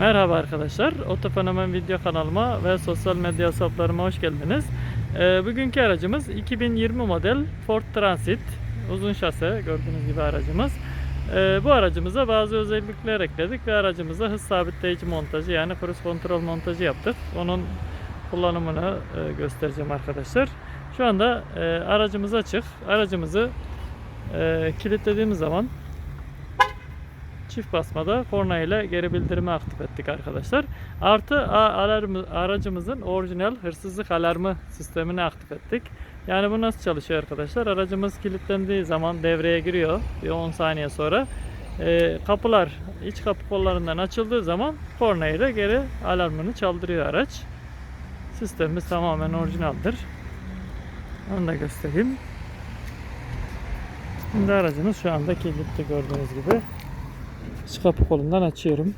Merhaba arkadaşlar, Otofenomen video kanalıma ve sosyal medya hesaplarıma hoş geldiniz. Ee, bugünkü aracımız 2020 model Ford Transit. Uzun şase gördüğünüz gibi aracımız. Ee, bu aracımıza bazı özellikler ekledik ve aracımıza hız sabitleyici montajı yani cruise kontrol montajı yaptık. Onun kullanımını e, göstereceğim arkadaşlar. Şu anda e, aracımız açık. Aracımızı e, kilitlediğimiz zaman çift basmada korna ile geri bildirimi aktif ettik arkadaşlar. Artı a- alarmı, aracımızın orijinal hırsızlık alarmı sistemini aktif ettik. Yani bu nasıl çalışıyor arkadaşlar? Aracımız kilitlendiği zaman devreye giriyor bir 10 saniye sonra. Ee, kapılar iç kapı kollarından açıldığı zaman korna ile geri alarmını çaldırıyor araç. Sistemimiz tamamen orijinaldir. Onu da göstereyim. Şimdi aracımız şu anda kilitli gördüğünüz gibi. İç kapı kolundan açıyorum.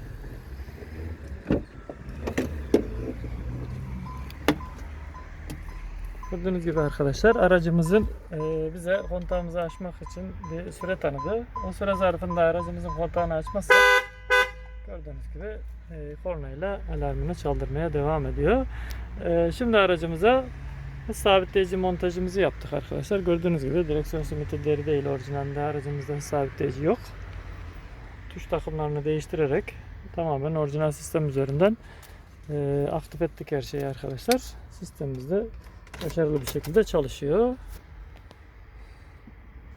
Gördüğünüz gibi arkadaşlar aracımızın e, bize kontağımızı açmak için bir süre tanıdı. O süre zarfında aracımızın kontağını açmazsak gördüğünüz gibi e, kornayla alarmını çaldırmaya devam ediyor. E, şimdi aracımıza sabitleyici montajımızı yaptık arkadaşlar. Gördüğünüz gibi direksiyon simiti deri değil orijinalde aracımızda sabitleyici yok tuş takımlarını değiştirerek tamamen orijinal sistem üzerinden e, aktif ettik her şeyi arkadaşlar. Sistemimiz de başarılı bir şekilde çalışıyor.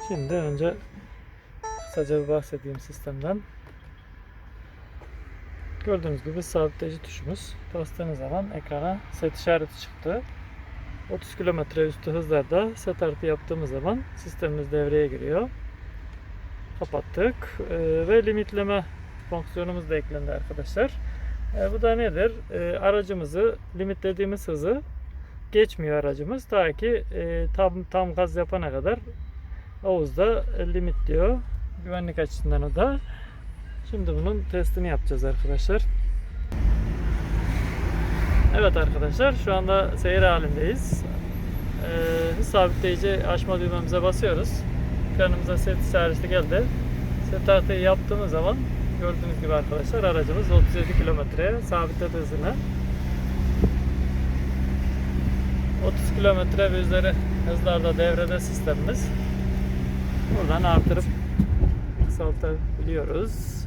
Şimdi önce kısaca bir bahsedeyim sistemden. Gördüğünüz gibi sabitleyici tuşumuz. Bastığınız zaman ekrana set işareti çıktı. 30 km üstü hızlarda set artı yaptığımız zaman sistemimiz devreye giriyor kapattık Ee, ve limitleme fonksiyonumuz da eklendi arkadaşlar. Ee, bu da nedir? Ee, aracımızı limitlediğimiz hızı geçmiyor aracımız. Ta ki e, tam tam gaz yapana kadar Oğuz'da limitliyor. Güvenlik açısından o da. Şimdi bunun testini yapacağız arkadaşlar. Evet arkadaşlar şu anda seyir halindeyiz. Ee, hız sabitleyici açma düğmemize basıyoruz ekranımıza set işareti geldi. Set artıyı yaptığımız zaman gördüğünüz gibi arkadaşlar aracımız 37 kilometreye sabitledi hızını. 30 kilometre üzeri hızlarda devrede sistemimiz. Buradan artırıp kısaltabiliyoruz.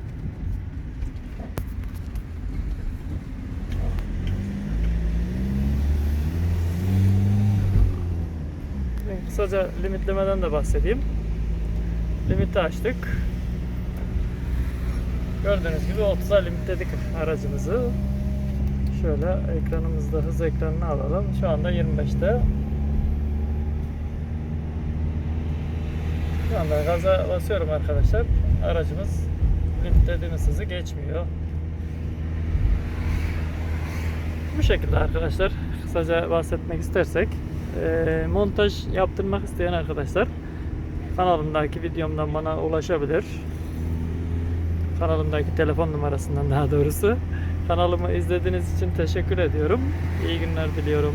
Kısaca limitlemeden de bahsedeyim. Limiti açtık. Gördüğünüz gibi 30'a limitledik aracımızı. Şöyle ekranımızda hız ekranını alalım. Şu anda 25'te. Şu anda gaza basıyorum arkadaşlar. Aracımız limitlediğimiz hızı geçmiyor. Bu şekilde arkadaşlar kısaca bahsetmek istersek montaj yaptırmak isteyen arkadaşlar kanalımdaki videomdan bana ulaşabilir. Kanalımdaki telefon numarasından daha doğrusu. Kanalımı izlediğiniz için teşekkür ediyorum. İyi günler diliyorum.